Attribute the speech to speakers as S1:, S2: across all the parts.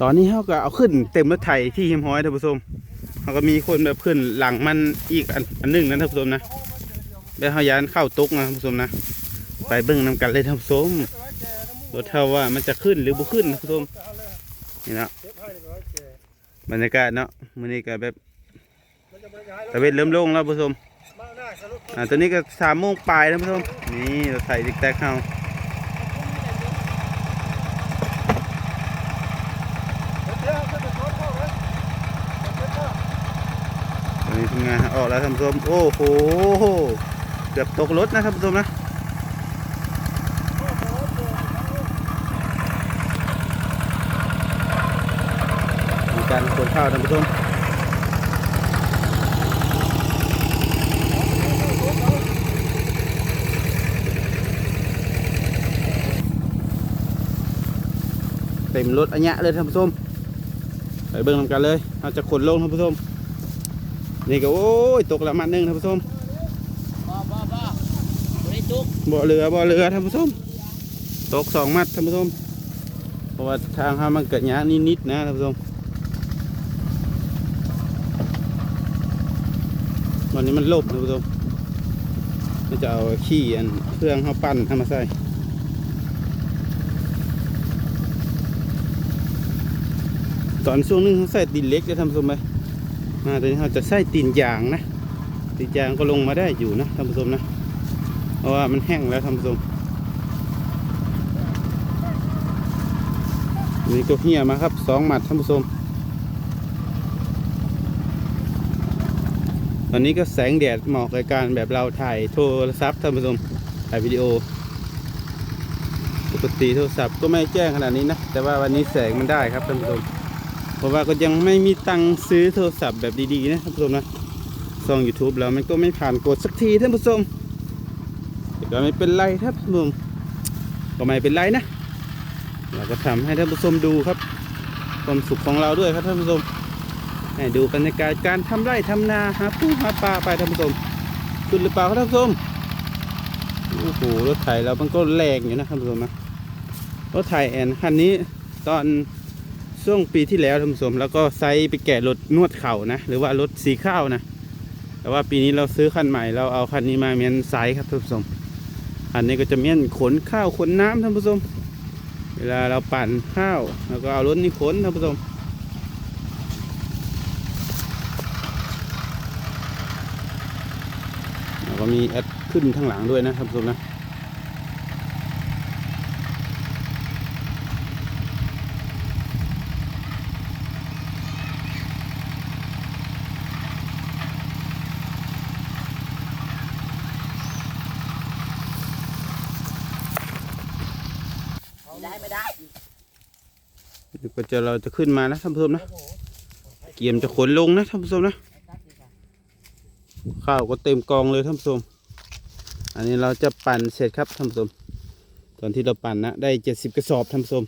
S1: ตอนนี้เขาก็เอาขึ้นเต็มรถไถที่หิมห้อยท่านผู้ชมเขาก็มีคนแบบขึ้นหลังมันอีกอันอันหนึ่งนะท่านผู้ชมนะแล้วเขายานเข้าตุกนะท่านผู้ชมนะ ไปเบิ่งนำกันเลยท่านผู้ชมรถเท่าว่ามันจะขึ้นหรือบ่ขึ้นท่านผู้ชมนี่เนาะบรรยากาศเนาะมื้อนี้ก็แบบตะเวนเริ่มโล่งแล้วท่านผู้ชมอ่าตอนนี้ก็สามโมงปลายท่านผู้ชมนี่รถไถติ๊กแตกเฮา ตอนนี้ทำงาน ออกแล้วท่านผู้ชมโอ้โหเกือบตกรถนะท่านผู้ชมนะมีการขนข้าวท่านผู้ชมเต็มรถอันเนี้ยเลยท่านผู้ชมไปเบิ่งนำกันเลยเราจะขนลงท่านผู้ชม นี่ก็โอ้ยตกละมัดหนึ่งท่านผู้ชม
S2: บ่บ่บ่ได้ตุก
S1: บ่อเรือบ่อเรือท่านผู้ชมตกสองมัดท่านผู้ชมเพราะว่าทางห้ามันเกิดหยานิดๆนะท่านผู้ชมวันนี้มันลบท่านผู้ชมมันจะเอาขี้อันเครื่องเขาปั้นทำมาใส่ตอนช่วงนึงเขาใส่ตีนเล็กเลยท่านผู้ชมไหม มาตอนนี้เขาจะใส่ตีนยางนะตีนยางก็ลงมาได้อยู่นะท่านผู้ชมนะเพราะว่ามันแห้งแล้วท่านผู้ชมนี่ก็เหี่ยมาครับสองหมัดท่านผู้ชมตอนนี้ก็แสงแดดเหมาะกับการแบบเราถ่ายโทรศัพท์ท่านผู้ชมถ่ายวิดีโอ ปกติโทรศัพท์ก็ไม่แจ้งขนาดนี้นะ แต่ว่าวันนี้แสงมันได้ครับท่านผู้ชม เพราะว่าก็ยังไม่มีตังค์ซื้อโทรศัพท์แบบดีๆนะท่านผู้ชมนะส่อง YouTube แล้วมันก็ไม่ผ่านกดสักทีท่านผู้ชมแต่ก็ไม่เป็นไรครับท่านผู้ชมก็ไม่เป็นไรนะ เราก็ทำให้ท่านผู้ชมดูครับความสุขของเราด้วยครับท่านผู้ชมให้ดูบรรยากาศการทำไร่ทำนาหาปูหาปลาไปท่านผู้ชมคุณหรือเปล่าครับท่านผู้ชมโอ้โหรถไถเรามันก็แรงอยู่นะท่านผู้ชมนะรถไถแอนคันนี้ตอน ช่วงปีที่แล้วท่านผู้ชมแล้วก็ไซส์ไปแกะรถนวดเข่านะหรือว่ารถสีข้าวนะ แต่ว่าปีนี้เราซื้อคันใหม่เราเอาคันนี้มาเมียนไซส์ครับท่านผู้ชมอันนี้ก็จะเมียนขนข้าวขนน้ำท่านผู้ชมเวลาเราปั่นข้าวแล้วก็เอารถนี้ขนท่านผู้ชมแล้วก็มีแอดขึ้นข้างหลังด้วยนะท่านผู้ชมนะ
S2: ไม่ได้ไม่ได้
S1: เดี๋ยวก็จะเราจะขึ้นมานะท่านผู้ชมนะ เกียมจะขนลงนะท่านผู้ชมนะ ข้าวก็เต็มกองเลยท่านผู้ชม อันนี้เราจะปั่นเสร็จครับท่านผู้ชม ตอนที่เราปั่นนะได้เจ็ดสิบกระสอบท่านผู้ชม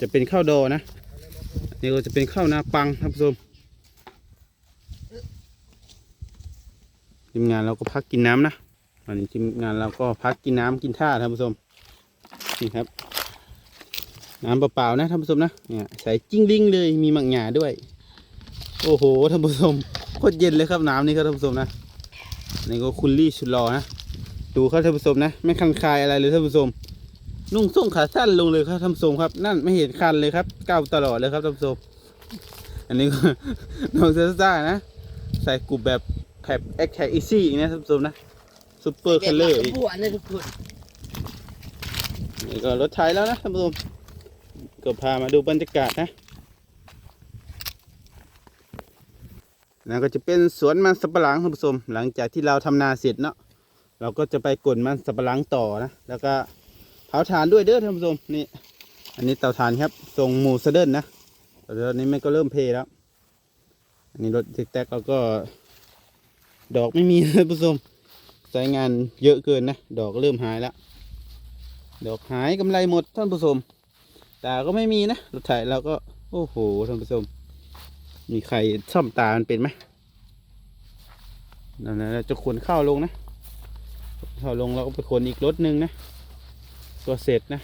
S1: จะเป็นข้าวดอนะอันนี่ก็จะเป็นข้าวนาปังท่านผู้ชมทีมงานเราก็พักกินน้ำนะอันนี้ทีมงานเราก็พักกินน้ำกินท่าท่านผู้ชมนี่ครับ น้ำเปล่าๆนะท่านผู้ชมนะเนี่ยใส่จิ้งลิงเลยมีมังงาด้วย โอ้โหท่านผู้ชมโคตรเย็นเลยครับน้ำนี่ครับท่านผู้ชมนะนี่ก็คุณลี่ชุดรอนะดูครับท่านผู้ชมนะ ไม่คันคายอะไรเลยท่านผู้ชมนุ่งส่งขาสั้นลงเลยครับท่านผู้ชมครับ นั่นไม่เห็นคันเลยครับก้าวตลอดเลยครับท่านผู้ชมอันนี้ก็น้องเซซ่านะใส่กลุ่มแบบแผบแอคแคอีซี่นะท่านผู้ชมนะซุปเปอร์คัลเลอร์
S2: ด็กมากับผัวนี่ทุกคน
S1: นี่ก็รถไถแล้วนะท่านผู้ชม ก็พามาดูบรรยากาศนะนั่นก็จะเป็นสวนมันสับปะหลังท่านผู้ชมหลังจากที่เราทำนาเสร็จเนาะเราก็จะไปกดมันสับปะหลังต่อนะ แล้วก็เผาถ่านด้วยเด้อท่านผู้ชมนี่ อันนี้เตาถ่านครับทรงหมูสะเดินนะตอนนี้มันก็เริ่มเพลแล้ว อันนี้รถเทกๆเราก็ ดอกไม่มีท่านผู้ชมใช้งานเยอะเกินนะ ดอกก็เริ่มหายแล้ว ดอกหายกำไรหมดท่านผู้ชม ตาก็ไม่มีนะรถไถเราก็ โอ้โหท่านผู้ชมมีใครซ่อมตา มันเป็นไหมนั่นนะเราจะขนข้าวลงนะข้าวลงเราก็ไปขนอีกรถหนึ่งนะ ตัวเสร็จนะ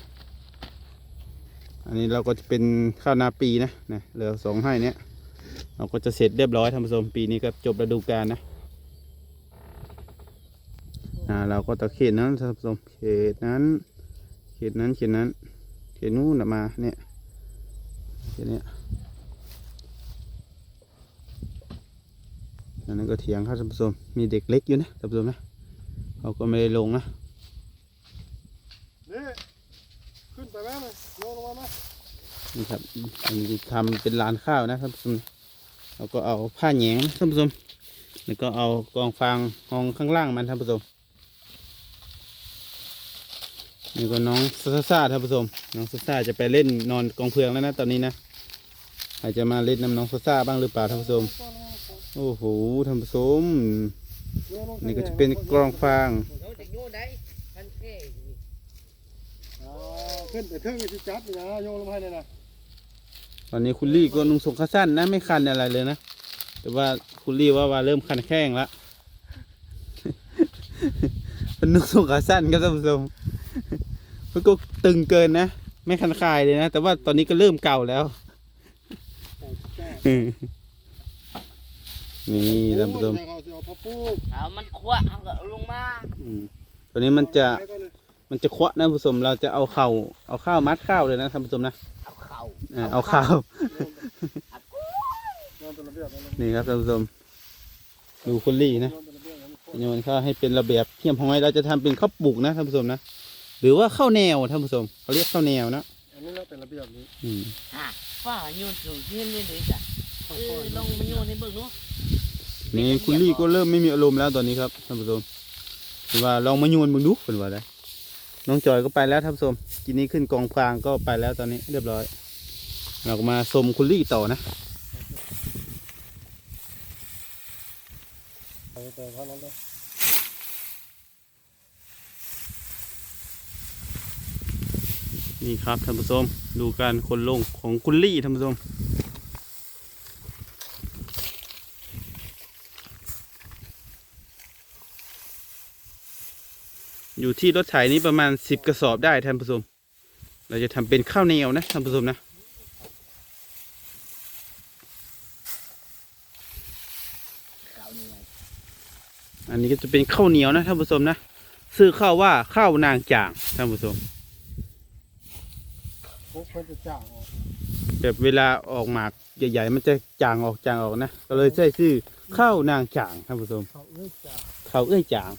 S1: อันนี้เราก็จะเป็นข้าวนาปีนะนะเหลือสองให้เนี้ยเราก็จะเสร็จเรียบร้อยท่านผู้ชมปีนี้ก็จบฤดูกาลนะเราก็ตะเข็นนั้นท่านผู้ชมเขตนั้น เขตนั้นเขตนั้น ขตนู้นน่ะมาเนี่ยเขตเนี้ยอันนั้นก็เถียงครับท่านผู้ชมมีเด็กเล็กอยู่นะท่านผู้ชมนะเขาก็ไม่ได้ลงนะ
S3: นี่ขึ้นไปแม่เลยลงลงมาไหม
S1: นี่ครับอันนี้ทำเป็นร้านข้าวนะท่านผู้ชมเราก็เอาผ้าแหยงนะท่านผู้ชมแล้วก็เอากองฟางห้องข้างล่างมันท่านผู้ชม นี่ก็น้องซาซาท่านผู้ชมน้องซาซาจะไปเล่นนอนกองเพลิงแล้วนะตอนนี้นะอาจจะมาเล่นน้ำน้องซาซาบ้างหรือเปล่าท่านผู้ชมโอ้โหท่านผู้ชมนี่ก็จะเป็นกรองฟาง
S2: ตจะโยนได้กันแค่
S3: อ่าขึ้นไปเทิงที่จับนะโยนลงไปเลยนะ
S1: ตอนนี้คุณลี่ก็นุ่งสงขาสั้นนะไม่คันอะไรเลยนะแต่ว่าคุณลี่ว่าว่าเริ่มคันแข้งละมันนุ่งสงขาสั้นครับท่านผู้ชม มันก็ตึงเกินนะ ไม่คันคายเลยนะ แต่ว่าตอนนี้ก็เริ่มเก่าแล้วนี่ท่านผู้ชม
S3: โอ้ยเขาสิเอาพ่อปูก
S2: เอามันคว้าเอาก็ลงมา
S1: อืมตัวนี้มันจะ
S3: ไปก่อนเลย
S1: มันจะเคาะนะท่านผู้ชมเราจะเอาเข่าเอาข้าวมัดข้าวเลยนะท่านผู้ชมนะ
S2: เอาเข่า
S1: เออเอาข้าว
S3: โยนเป็นระเบียบนะ
S1: นี่ครับท่านผู้ชมดูคุณลี่นะ
S3: โยนเป็นระเบียบนะ
S1: โยนข้าวให้เป็นระเบียบเทียมห้อยเราจะทำเป็นข้าวปลูกนะท่านผู้ชมนะ หรือว่าข้าวแนวท่านผู้ชมเขาเรียกข้าวแนวนะ
S3: อันนี้เราเป็นระเบียบนี้
S1: อืม
S2: อะฝ้าโยนสูงขึ้นเรื่อยๆจ้ะเออลงมาโยนให้เบิ่งเนาะ
S1: นี่คุณลี่ก็เริ่มไม่มีอารมณ์แล้วตอนนี้ครับท่านผู้ชมคือว่าลองมาโยนมึงดูเป็นว่าได้น้องจอยก็ไปแล้วท่านผู้ชมกินนี้ขึ้นกองฟางก็ไปแล้วตอนนี้เรียบร้อย เราก็มาชมคุณลี่ต่อนะ
S3: ไปแต่พันนั้นเลย
S1: นี่ครับท่านผู้ชมดูการคนลงของคุณลี่ท่านผู้ชมอยู่ที่รถไถนี้ประมาณสิบกระสอบได้ท่านผู้ชม เราจะทำเป็นข้าวเหนียวนะท่านผู้ชมนะ
S2: อย
S1: อันนี้ก็จะเป็นข้าวเหนียวนะท่านผู้ชมนะ ซื้อข้าวว่าข้าวนางจ่างท่านผู้ชม
S3: พวกเพิ่นจะจ่างออก
S1: แบบเวลาออกหมากใหญ่ๆ มันจะจางออกจางออกนะ ก็เลยใช้ชื่อข้าวนางจ่างท่านผู้ชม
S3: เขาเอ้ยจ่าง
S1: ข้าวเอ้ยจาง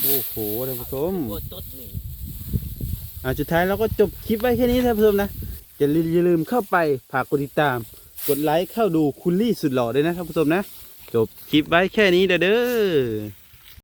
S1: โอ้โหท่านผู้ชม
S2: โอ้ตุ๊ดนี่
S1: อ่าสุดท้ายเราก็จบคลิปไว้แค่นี้ท่านผู้ชมนะอย่าลืมอย่าลืมเข้าไปฝากกดติดตาม กดไลค์เข้าดูคุณลี่สุดหล่อด้วยนะท่านผู้ชมนะ จบคลิปไว้แค่นี้เด้อเด้อ